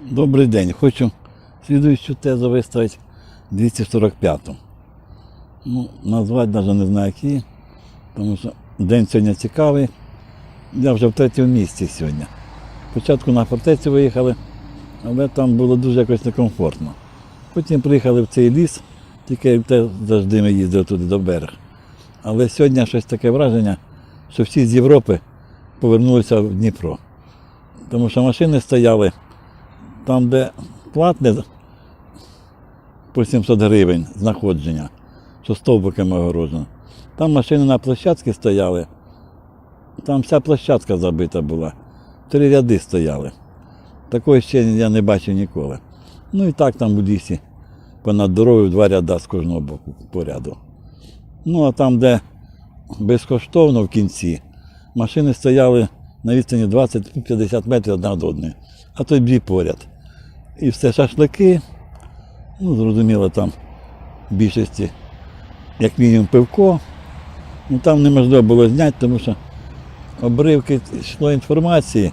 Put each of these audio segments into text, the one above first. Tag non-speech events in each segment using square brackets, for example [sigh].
Добрий день. Хочу слідуючу тезу виставити 245-ту. Ну, назвати навіть не знаю які, тому що день сьогодні цікавий. Я вже в третьому місці сьогодні. Спочатку на фортецю виїхали, але там було дуже якось некомфортно. Потім приїхали в цей ліс, тільки те завжди ми їздили туди до берега. Але сьогодні щось таке враження, що всі з Європи повернулися в Дніпро. Тому що машини стояли там, де платне по 700 гривень знаходження, що стовбиками огорожено. Там машини на площадці стояли, там вся площадка забита була. Три ряди стояли. Такої ще я не бачив ніколи. Ну і так там в лісі, понад дорогою два ряда з кожного боку по ряду. Ну а там, де безкоштовно в кінці, машини стояли на відстані 20-50 метрів одна від одної, а то й дві поряд. І все шашлики, ну, зрозуміло, там в більшості, як мінімум, пивко. Ну там неможливо було зняти, тому що обривки йшло інформації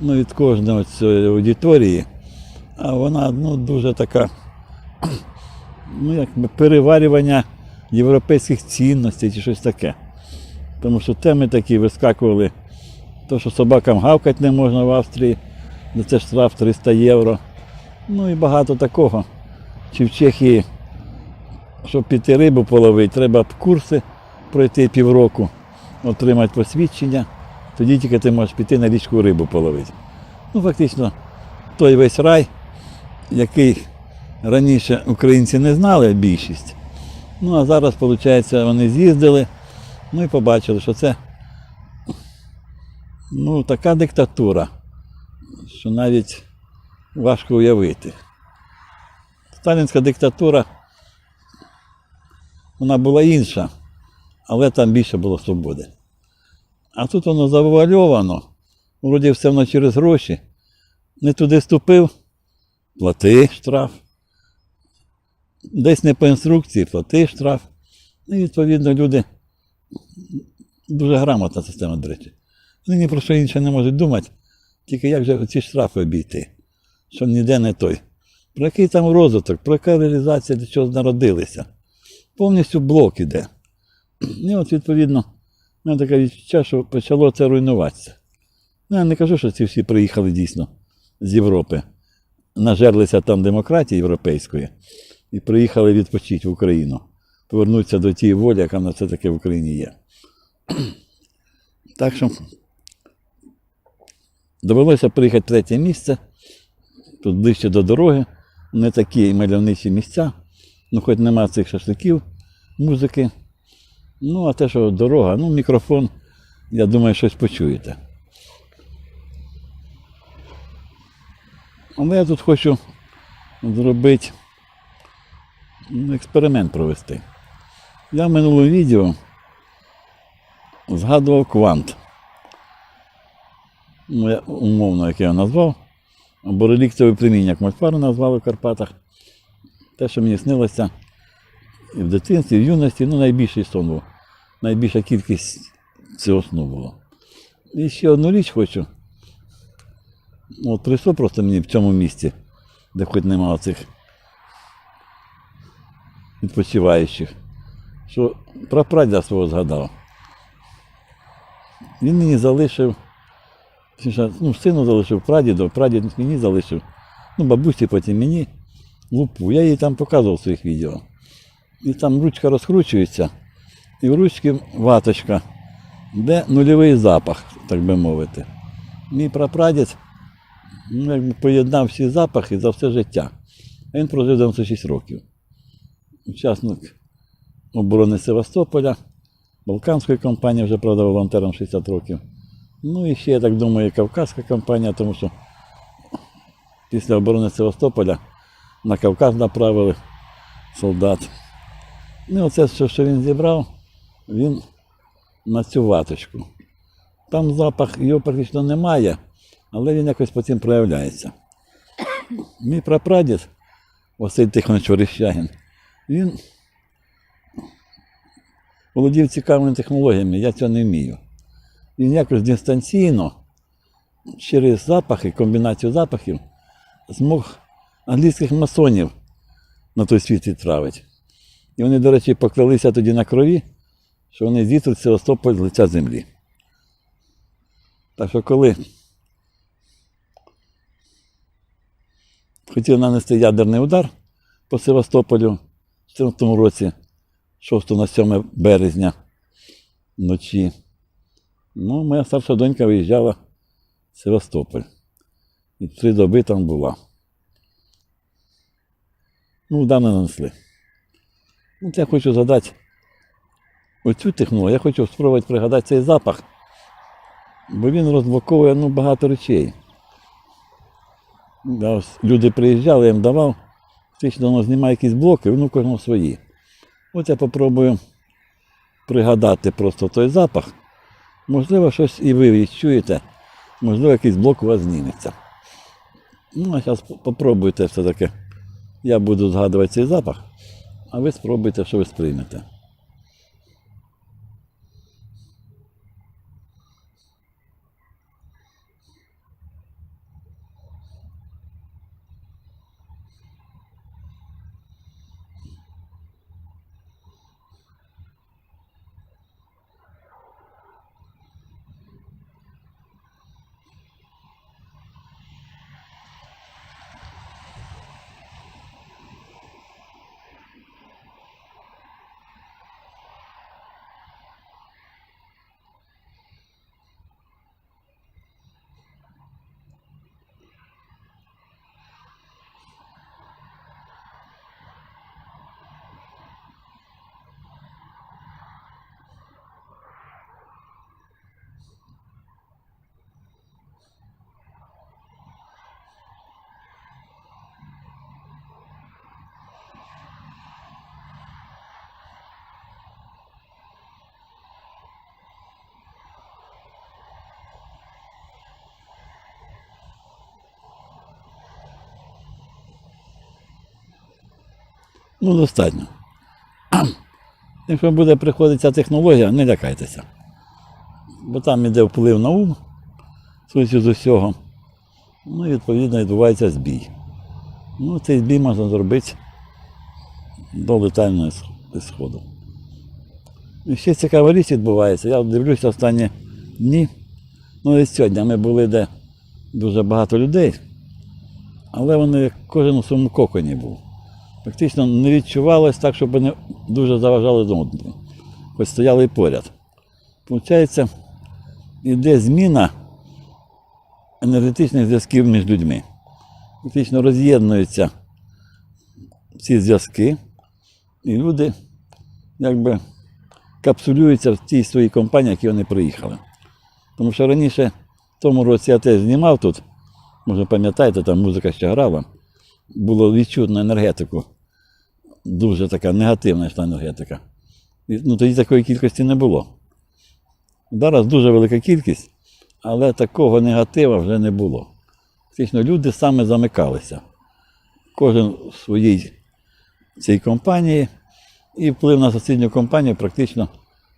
ну, від кожного цієї аудиторії, а вона ну, дуже така, ну, як переварювання європейських цінностей чи щось таке. Тому що теми такі вискакували, то, що собакам гавкати не можна в Австрії, за це штраф 300 євро. Ну і багато такого. Чи в Чехії, щоб піти рибу половити, треба курси пройти півроку, отримати посвідчення, тоді тільки ти можеш піти на річку рибу половити. Ну, фактично, той весь рай, який раніше українці не знали більшість. Ну а зараз, виходить, вони з'їздили, ну і побачили, що це ну, така диктатура, що навіть важко уявити. Сталінська диктатура, вона була інша, але там більше було свободи. А тут воно завуальовано, вроді все воно через гроші. Не туди ступив, плати штраф. Десь не по інструкції, плати штраф. Ну, І відповідно люди дуже грамотна система, до речі. Вони ні про що інше не можуть думати, тільки як же ці штрафи обійти, що ніде не той. Про який там розвиток, про яка реалізація для чого народилися. Повністю блок іде. І от, відповідно, в мене таке відчуття, що почало це руйнуватися. Ну, я не кажу, що ці всі приїхали дійсно з Європи, нажерлися там демократії європейської і приїхали відпочити в Україну, повернутися до тієї волі, яка на це таке в Україні є. Так що довелося приїхати в третє місце, тут ближче до дороги, не такі мальовничі місця, ну хоч нема цих шашликів, музики. Ну, а те, що дорога, ну, мікрофон, я думаю, щось почуєте. Але я тут хочу зробити ну, експеримент провести. Я в минулому відео згадував квант. Ну, умовно, як я його назвав, племіння, як Мольфару назвали в Карпатах. Те, що мені снилося і в дитинстві, і в юності, ну найбільший сон був. Найбільша кількість цього сну було. І ще одну річ хочу. От прийшло просто мені в цьому місці, де хоч нема цих відпочиваючих, що про прадіда свого згадав. Він мені залишив, ну, сину залишив прадіду, прадід мені залишив, ну, бабусі потім мені лупу. Я їй там показував своїх відео. І там ручка розкручується, і в ручці ваточка, де нульовий запах, так би мовити. Мій прапрадід ну, якби поєднав всі запахи за все життя. А Він прожив 96 років. Учасник оборони Севастополя, Балканської компанії, вже правда, волонтером 60 років. Ну і ще, я так думаю, Кавказька компанія, тому що після оборони Севастополя на Кавказ направили солдат. Ну, оце, все, що він зібрав, він на цю ваточку. Там запах його практично немає, але він якось потім проявляється. Мій прапрадід, Василь Тихонович Верещагін, він володів цікавими технологіями, я цього не вмію. Він якось дистанційно через запахи, комбінацію запахів, змог англійських масонів на той світ відправити. І вони, до речі, поклялися тоді на крові, що вони зітруть Севастополь з лиця землі. Так що коли хотів нанести ядерний удар по Севастополю в 2014 році, 6 на 7 березня вночі, ну, моя старша донька виїжджала в Севастополь. І три доби там була. Ну, удар не нанесли. Ну, я хочу згадати оцю технологію, я хочу спробувати пригадати цей запах, бо він розблоковує ну, багато речей. Да, ось люди приїжджали, я їм давав, фактично воно знімає якісь блоки, воно кожного свої. От я попробую пригадати просто той запах. Можливо, щось і ви відчуєте, можливо, якийсь блок у вас зніметься. Ну, а зараз попробуйте все-таки. Я буду згадувати цей запах, а ви спробуйте, що ви сприймете. Ну, достатньо. [clears throat] Якщо буде приходити ця технологія, не лякайтеся. Бо там іде вплив на ум, судячи з усього. Ну відповідно відбувається збій. Ну, цей збій можна зробити до летального ісходу. І ще цікава річ відбувається. Я дивлюся останні дні. Ну і сьогодні ми були, де дуже багато людей, але вони кожен у своєму коконі був. Фактично не відчувалось так, щоб вони дуже заважали один одному, хоч стояли поряд. Получається, йде зміна енергетичних зв'язків між людьми. Фактично роз'єднуються ці зв'язки, і люди якби капсулюються в тій своїй компанії, які вони приїхали. Тому що раніше, в тому році я теж знімав тут, може пам'ятаєте, там музика ще грала, було відчутно енергетику. Дуже така негативна йшла енергетика. Ну, тоді такої кількості не було. Зараз дуже велика кількість, але такого негатива вже не було. Фактично люди саме замикалися. Кожен в своїй цій компанії, і вплив на сусідню компанію практично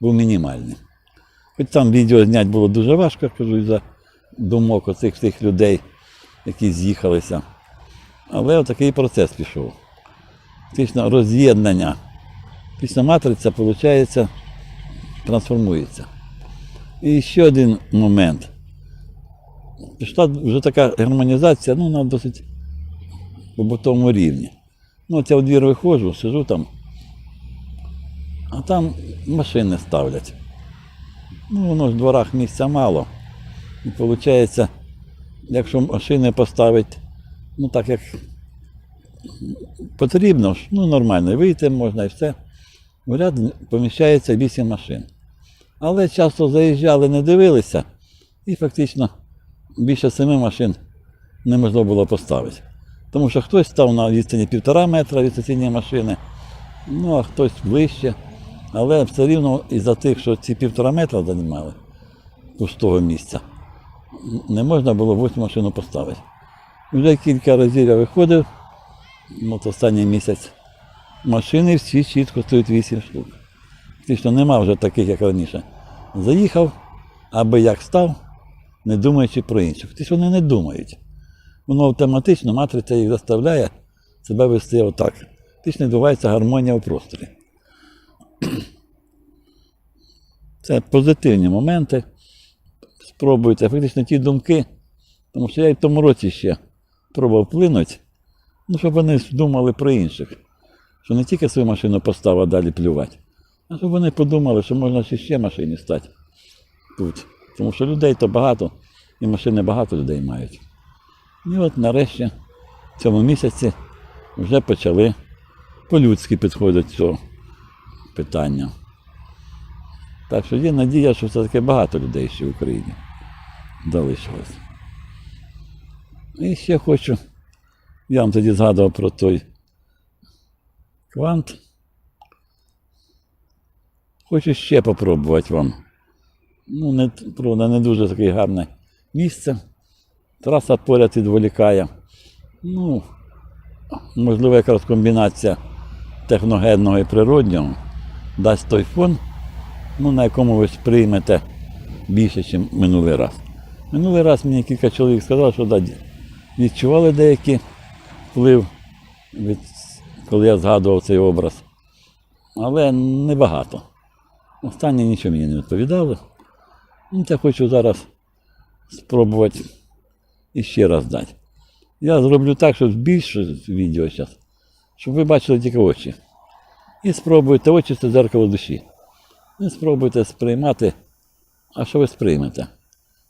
був мінімальний. Хоч там відео зняти було дуже важко, кажу, із-за думок оцих всіх людей, які з'їхалися. Але отакий процес пішов. Фактично роз'єднання. Фактично матриця, виходить, трансформується. І ще один момент. Пішла вже така гармонізація ну, на досить побутовому рівні. Ну, от я в двір виходжу, сижу там, а там машини ставлять. Ну, воно ж в дворах місця мало. І виходить, якщо машини поставити, ну так як потрібно, ну нормально, вийти можна і все. В ряд поміщається 8 машин. Але часто заїжджали, не дивилися, і фактично більше семи машин неможливо було поставити. Тому що хтось став на відстані півтора метра від сусідньої машини, ну а хтось ближче. Але все рівно із-за тих, що ці півтора метра займали пустого місця, не можна було восьму машину поставити. Вже кілька разів я виходив, ну, от останній місяць, машини всі чітко стоять 8 штук. Фактично нема вже таких, як раніше. Заїхав, аби як став, не думаючи про інших. Ті ж вони не думають. воно автоматично, матриця їх заставляє себе вести отак. Фактично відбувається гармонія в просторі. [clears throat] Це позитивні моменти. Спробуйте. Фактично ті думки, тому що я і в тому році ще пробував вплинути, ну, щоб вони думали про інших. Що не тільки свою машину поставив, а далі плювати, а щоб вони подумали, що можна ще машині стати тут. Тому що людей то багато, і машини багато людей мають. І от нарешті в цьому місяці вже почали по-людськи підходити до цього питання. Так що є надія, що все-таки багато людей ще в Україні залишилось. І ще хочу, я вам тоді згадував про той квант. Хочу ще попробувати вам. Ну, не, правда, не дуже таке гарне місце. Траса поряд відволікає. Ну, можливо, якраз комбінація техногенного і природнього дасть той фон, ну, на якому ви сприймете більше, ніж минулий раз. Минулий раз мені кілька чоловік сказало, що да, відчували деякий вплив, від, коли я згадував цей образ. Але небагато. Останнє нічого мені не відповідали. Ну, це хочу зараз спробувати іще раз дати. Я зроблю так, щоб більше відео зараз, щоб ви бачили тільки очі. І спробуйте очі це дзеркало душі. І спробуйте сприймати, а що ви сприймете,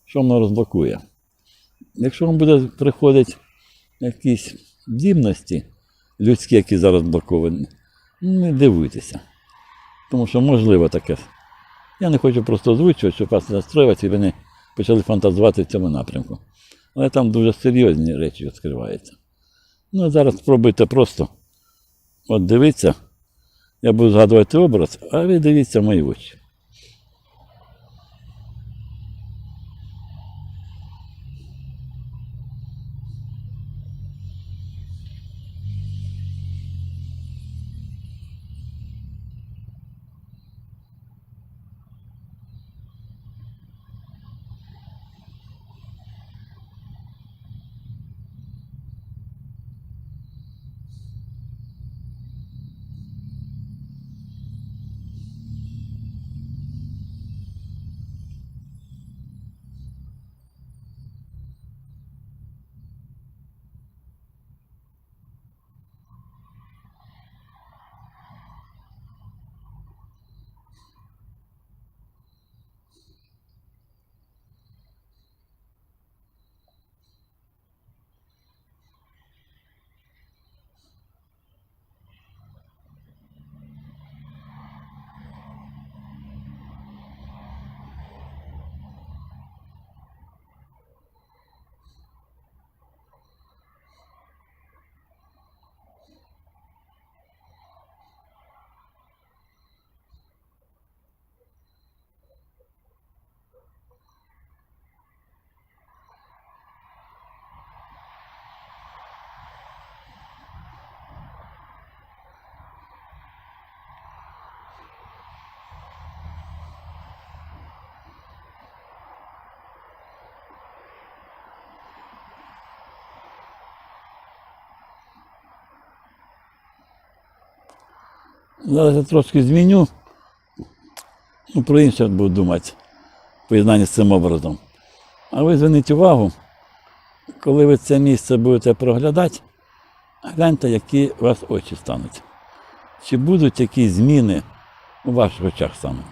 що воно розблокує. Якщо вам буде приходити якісь дібності людські, які зараз блоковані, не дивуйтеся. Тому що можливо таке. Я не хочу просто озвучувати, щоб вас настроювати, і вони почали фантазувати в цьому напрямку. Але там дуже серйозні речі відкриваються. Ну, а зараз спробуйте просто от дивіться, я буду згадувати образ, а ви дивіться мої очі. Зараз я трошки зміню. Ну, про інше буду думати в поєднанні з цим образом. А ви зверніть увагу, коли ви це місце будете проглядати, гляньте, які у вас очі стануть. Чи будуть якісь зміни у ваших очах саме?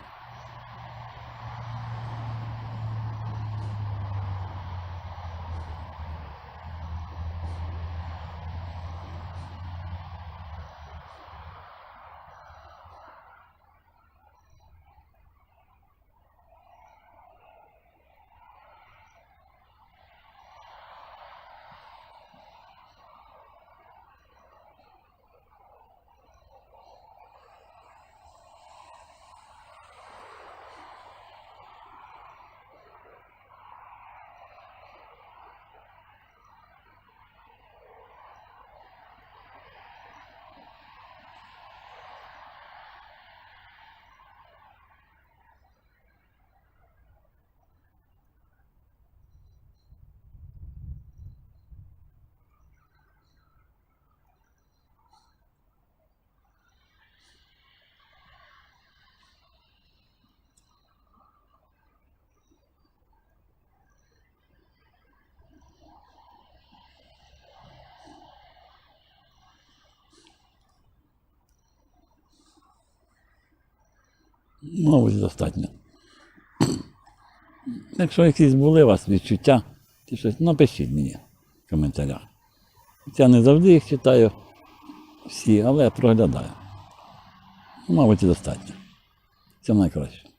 Мабуть, достатньо. Якщо якісь були у вас відчуття, чи щось, напишіть мені в коментарях. Я не завжди їх читаю всі, але я проглядаю. Мабуть, і достатньо. Це найкраще.